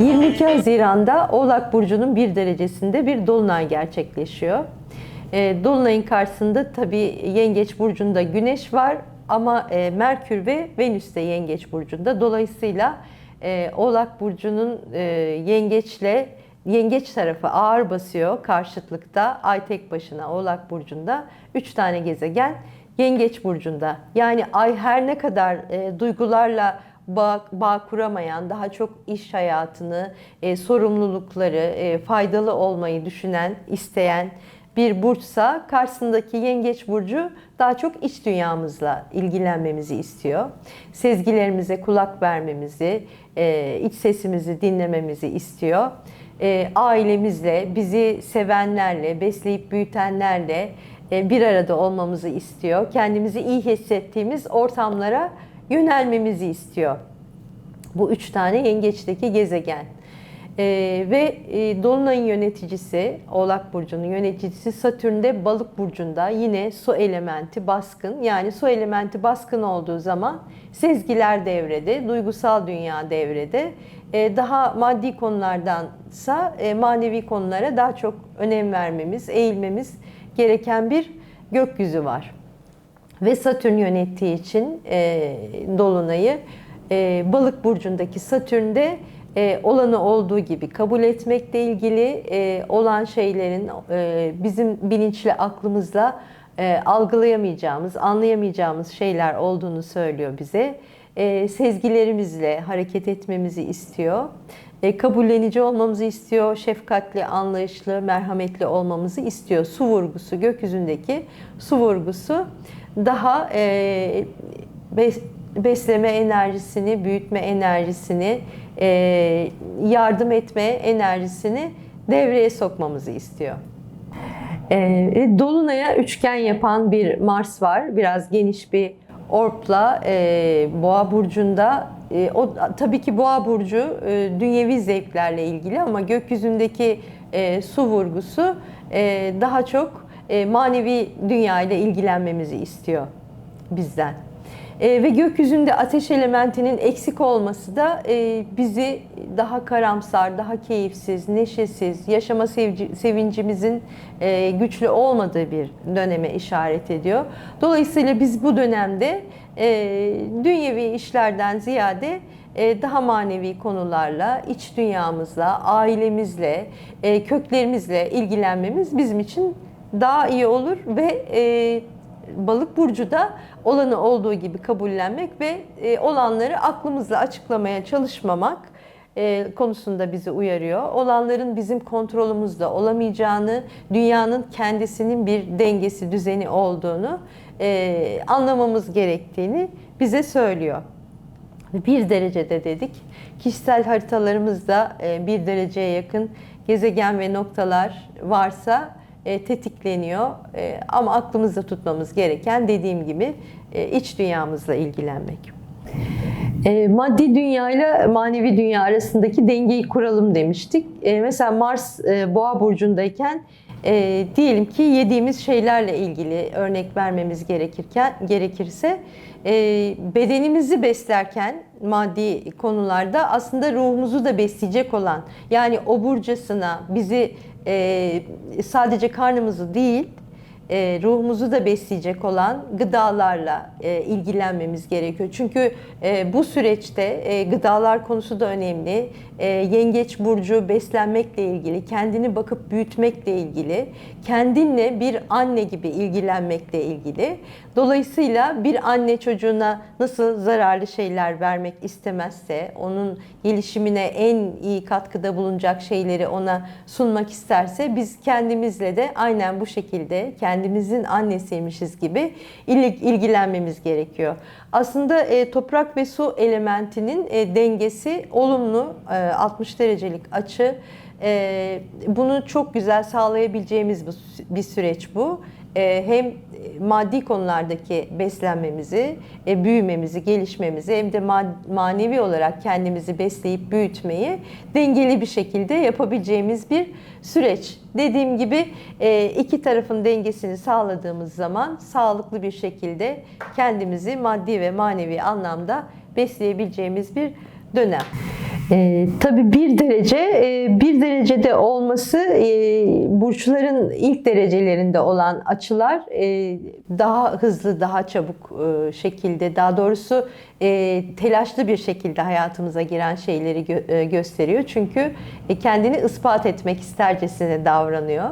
22 Haziran'da Oğlak Burcu'nun bir derecesinde bir dolunay gerçekleşiyor. E, Dolunayın karşısında tabii Yengeç Burcu'nda Güneş var ama e, Merkür ve Venüs de Yengeç Burcu'nda. Dolayısıyla e, Oğlak Burcu'nun e, Yengeç'le Yengeç tarafı ağır basıyor karşıtlıkta. Ay tek başına Oğlak Burcu'nda. Üç tane gezegen Yengeç Burcu'nda. Yani ay her ne kadar e, duygularla bağ, bağ kuramayan, daha çok iş hayatını, e, sorumlulukları, e, faydalı olmayı düşünen, isteyen bir burçsa karşısındaki yengeç burcu daha çok iç dünyamızla ilgilenmemizi istiyor. Sezgilerimize kulak vermemizi, e, iç sesimizi dinlememizi istiyor. E, ailemizle, bizi sevenlerle, besleyip büyütenlerle e, bir arada olmamızı istiyor. Kendimizi iyi hissettiğimiz ortamlara yönelmemizi istiyor. Bu üç tane yengeçteki gezegen. Ee, ve e, Dolunay'ın yöneticisi, Oğlak Burcu'nun yöneticisi Satürn'de Balık Burcu'nda yine su elementi baskın. Yani su elementi baskın olduğu zaman sezgiler devrede, duygusal dünya devrede. Ee, daha maddi konulardansa e, manevi konulara daha çok önem vermemiz, eğilmemiz gereken bir gökyüzü var ve Satürn yönettiği için e, Dolunay'ı e, Balık burcundaki Satürn'de e, olanı olduğu gibi kabul etmekle ilgili e, olan şeylerin e, bizim bilinçli aklımızla e, algılayamayacağımız, anlayamayacağımız şeyler olduğunu söylüyor bize. E, sezgilerimizle hareket etmemizi istiyor. E, kabullenici olmamızı istiyor, şefkatli, anlayışlı, merhametli olmamızı istiyor. Su vurgusu, gökyüzündeki su vurgusu daha e, bes, besleme enerjisini, büyütme enerjisini, e, yardım etme enerjisini devreye sokmamızı istiyor. E, Dolunay'a üçgen yapan bir Mars var. Biraz geniş bir orpla e, Boğa burcunda. E, o tabii ki Boğa burcu e, dünyevi zevklerle ilgili ama gökyüzündeki e, su vurgusu e, daha çok e, manevi dünya ile ilgilenmemizi istiyor bizden. E, ve gökyüzünde ateş elementinin eksik olması da e, bizi daha karamsar, daha keyifsiz, neşesiz, yaşama sevci, sevincimizin e, güçlü olmadığı bir döneme işaret ediyor. Dolayısıyla biz bu dönemde e, dünyevi işlerden ziyade e, daha manevi konularla, iç dünyamızla, ailemizle, e, köklerimizle ilgilenmemiz bizim için daha iyi olur ve e, balık burcu da olanı olduğu gibi kabullenmek ve e, olanları aklımızla açıklamaya çalışmamak e, konusunda bizi uyarıyor. Olanların bizim kontrolümüzde olamayacağını, dünyanın kendisinin bir dengesi, düzeni olduğunu e, anlamamız gerektiğini bize söylüyor. Bir derecede dedik. Kişisel haritalarımızda e, bir dereceye yakın gezegen ve noktalar varsa e, tetikleniyor. E, ama aklımızda tutmamız gereken dediğim gibi e, iç dünyamızla ilgilenmek. E, maddi dünya ile manevi dünya arasındaki dengeyi kuralım demiştik. E, mesela Mars e, Boğa burcundayken e, diyelim ki yediğimiz şeylerle ilgili örnek vermemiz gerekirken gerekirse e, bedenimizi beslerken maddi konularda aslında ruhumuzu da besleyecek olan yani oburcasına bizi e, sadece karnımızı değil e, ruhumuzu da besleyecek olan gıdalarla e, ilgilenmemiz gerekiyor. Çünkü e, bu süreçte e, gıdalar konusu da önemli. E, yengeç burcu beslenmekle ilgili, kendini bakıp büyütmekle ilgili, kendinle bir anne gibi ilgilenmekle ilgili. Dolayısıyla bir anne çocuğuna nasıl zararlı şeyler vermek istemezse, onun gelişimine en iyi katkıda bulunacak şeyleri ona sunmak isterse biz kendimizle de aynen bu şekilde kendimizin annesiymişiz gibi ilgilenmemiz gerekiyor. Aslında e, toprak ve su elementinin e, dengesi olumlu e, 60 derecelik açı. E, bunu çok güzel sağlayabileceğimiz bir süreç bu. E, hem maddi konulardaki beslenmemizi, e, büyümemizi, gelişmemizi hem de manevi olarak kendimizi besleyip büyütmeyi dengeli bir şekilde yapabileceğimiz bir süreç. Dediğim gibi e, iki tarafın dengesini sağladığımız zaman sağlıklı bir şekilde kendimizi maddi ve manevi anlamda besleyebileceğimiz bir dönem. E, tabii bir derece, e, bir derecede olması e, burçların ilk derecelerinde olan açılar e, daha hızlı, daha çabuk e, şekilde, daha doğrusu e, telaşlı bir şekilde hayatımıza giren şeyleri gö- e, gösteriyor. Çünkü e, kendini ispat etmek istercesine davranıyor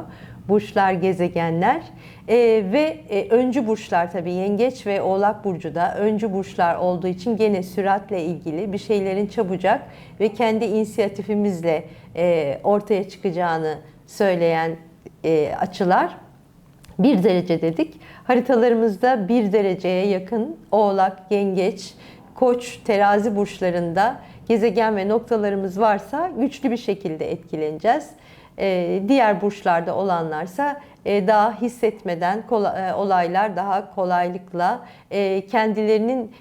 burçlar, gezegenler E, ve e, öncü burçlar tabii yengeç ve oğlak burcu da öncü burçlar olduğu için gene süratle ilgili bir şeylerin çabucak ve kendi inisiyatifimizle e, ortaya çıkacağını söyleyen e, açılar. Bir derece dedik. Haritalarımızda bir dereceye yakın oğlak, yengeç, koç, terazi burçlarında gezegen ve noktalarımız varsa güçlü bir şekilde etkileneceğiz. Ee, diğer burçlarda olanlarsa e, daha hissetmeden e, olaylar daha kolaylıkla e, kendilerinin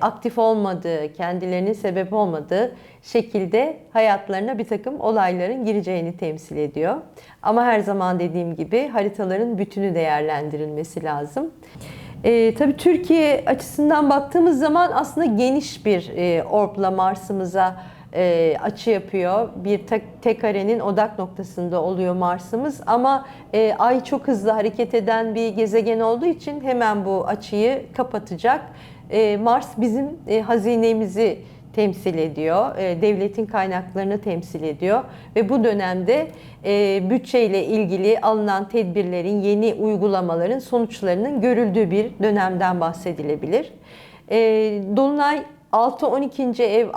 aktif olmadığı, kendilerinin sebep olmadığı şekilde hayatlarına bir takım olayların gireceğini temsil ediyor. Ama her zaman dediğim gibi haritaların bütünü değerlendirilmesi lazım. E, tabii Türkiye açısından baktığımız zaman aslında geniş bir e, orbla Mars'ımıza e, açı yapıyor. Bir tek, tek karenin odak noktasında oluyor Mars'ımız ama e, Ay çok hızlı hareket eden bir gezegen olduğu için hemen bu açıyı kapatacak. E, Mars bizim e, hazinemizi temsil ediyor. E, devletin kaynaklarını temsil ediyor ve bu dönemde e, bütçeyle ilgili alınan tedbirlerin, yeni uygulamaların sonuçlarının görüldüğü bir dönemden bahsedilebilir. E, Dolunay 6-12. ev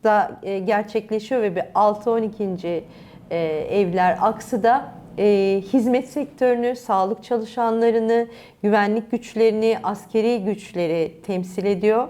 aksımızda e, gerçekleşiyor ve bir 6-12. e, evler aksı da e, hizmet sektörünü, sağlık çalışanlarını, güvenlik güçlerini, askeri güçleri temsil ediyor.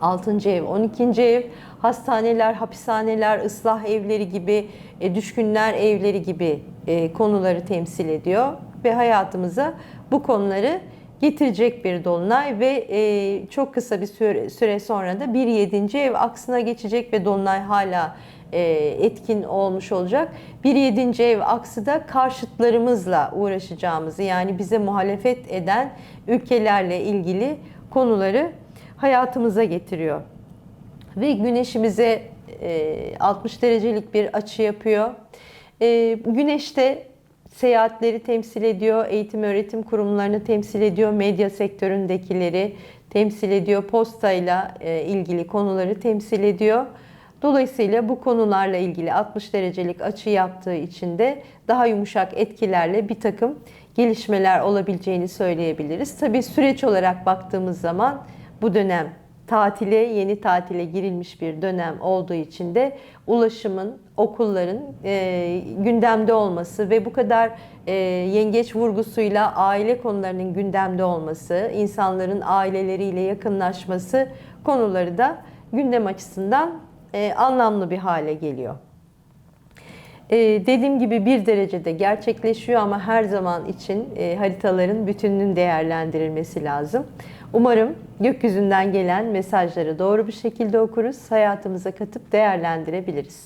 6. ev, 12. ev, hastaneler, hapishaneler, ıslah evleri gibi, e, düşkünler evleri gibi e, konuları temsil ediyor ve hayatımıza bu konuları getirecek bir dolunay ve e, çok kısa bir süre, süre sonra da bir 7. ev aksına geçecek ve dolunay hala e, etkin olmuş olacak. Bir 7. ev aksı da karşıtlarımızla uğraşacağımızı yani bize muhalefet eden ülkelerle ilgili konuları hayatımıza getiriyor. Ve güneşimize e, 60 derecelik bir açı yapıyor. E, güneş de seyahatleri temsil ediyor, eğitim öğretim kurumlarını temsil ediyor, medya sektöründekileri temsil ediyor, postayla e, ilgili konuları temsil ediyor. Dolayısıyla bu konularla ilgili 60 derecelik açı yaptığı için de daha yumuşak etkilerle bir takım gelişmeler olabileceğini söyleyebiliriz. Tabii süreç olarak baktığımız zaman bu dönem tatile, yeni tatile girilmiş bir dönem olduğu için de ulaşımın, okulların e, gündemde olması ve bu kadar e, yengeç vurgusuyla aile konularının gündemde olması, insanların aileleriyle yakınlaşması konuları da gündem açısından e, anlamlı bir hale geliyor. Ee, dediğim gibi bir derecede gerçekleşiyor ama her zaman için e, haritaların bütününün değerlendirilmesi lazım. Umarım gökyüzünden gelen mesajları doğru bir şekilde okuruz, hayatımıza katıp değerlendirebiliriz.